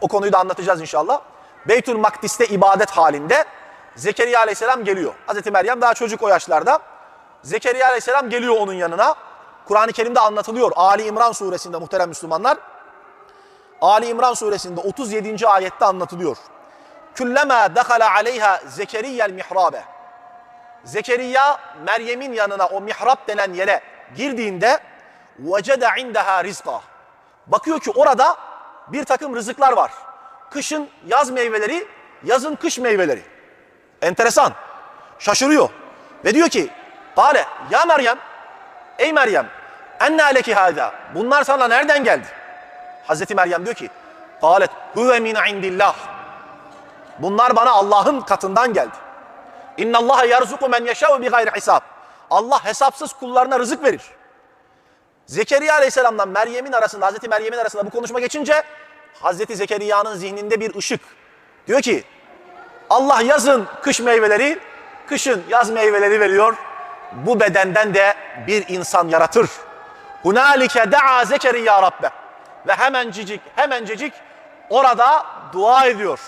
O konuyu da anlatacağız inşallah. Beytül Makdis'te ibadet halinde Zekeriya aleyhisselam geliyor. Hazreti Meryem daha çocuk o yaşlarda. Zekeriya aleyhisselam geliyor onun yanına. Kur'an-ı Kerim'de anlatılıyor. Ali İmran suresinde muhterem Müslümanlar. Ali İmran suresinde 37. ayette anlatılıyor. Küllema dakhala aleyha Zekeriya'l mihrabe. Zekeriya Meryem'in yanına o mihrap denen yere girdiğinde vecede indaha rizqa. Bakıyor ki orada bir takım rızıklar var. Kışın yaz meyveleri, yazın kış meyveleri. Enteresan. Şaşırıyor. Ve diyor ki, Kale ya Meryem, ey Meryem, enne aleki hâzâ. Bunlar sana nereden geldi? Hazreti Meryem diyor ki, Kalet huve min indillah. Bunlar bana Allah'ın katından geldi. İnna Allah yerzuku men yeşâ'u bi gayri hisab. Allah hesapsız kullarına rızık verir. Zekeriya Aleyhisselam'la Meryem'in arasında, Hazreti Meryem'in arasında bu konuşma geçince Hazreti Zekeriya'nın zihninde bir ışık. Diyor ki Allah yazın kış meyveleri, kışın yaz meyveleri veriyor. Bu bedenden de bir insan yaratır. Hunalike da'a Zekeriya Rabbe. Ve hemencecik, hemencecik orada dua ediyor.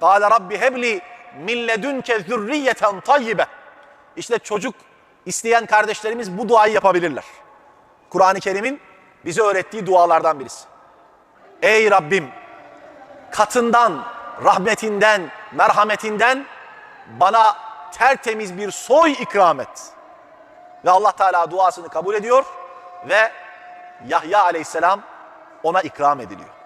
Kâle Rabbi hebli min ledünke zürriyeten tayyibe. İşte çocuk isteyen kardeşlerimiz bu duayı yapabilirler. Kur'an-ı Kerim'in bize öğrettiği dualardan birisi. Ey Rabbim katından, rahmetinden, merhametinden bana tertemiz bir soy ikram et. Ve Allah Teala duasını kabul ediyor ve Yahya aleyhisselam ona ikram ediliyor.